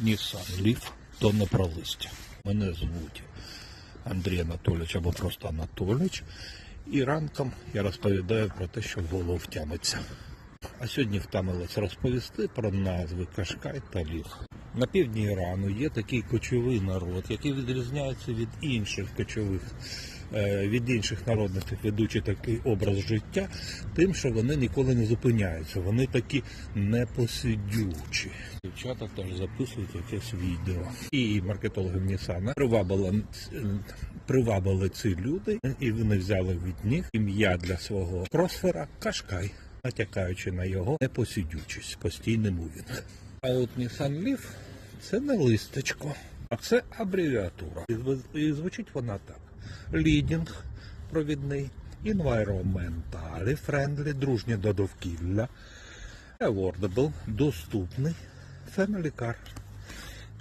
Nissan Leaf то не про листя. Мене звуть Андрій Анатолійович або просто Анатолійович. І ранком я розповідаю про те, що голову втямиться. А сьогодні втамилось розповісти про назви Кашкай та Лів. На півдні Ірану є такий кочовий народ, який відрізняється від інших кочових, від інших народних, ведучи такий образ життя, тим, що вони ніколи не зупиняються. Вони такі непосидючі. Дівчата теж записують якесь відео. І маркетологи Нісана привабили, привабили ці люди, і вони взяли від них ім'я для свого кросфера Кашкай, натякаючи на його непосидючість, постійний мувінг. А от Nissan Leaf – це не листочко, а це абревіатура. І звучить вона так: лідінг провідний, environmentally friendly, дружній до довкілля, affordable, доступний, family car.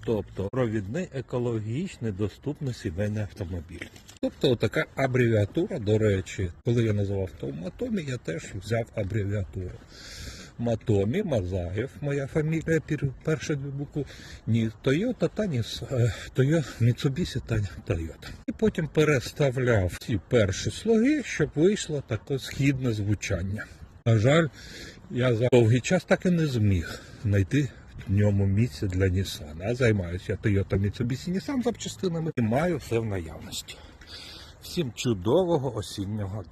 Тобто провідний екологічний доступний сімейний автомобіль. Тобто така абревіатура, до речі, коли я називав то Матомі, я теж взяв абревіатуру. Матомі, Мазаєв, моя фамілія, пер- перші дві букви, ні Тойота та ні Тойо, Міцубісі та Тойота. І потім переставляв ці перші слоги, щоб вийшло таке східне звучання. На жаль, я за довгий час так і не зміг знайти в ньому місце для Nissan. А займаюся я Toyota Mitsubishi Nissan запчастинами і маю все в наявності. Всім чудового осіннього дня.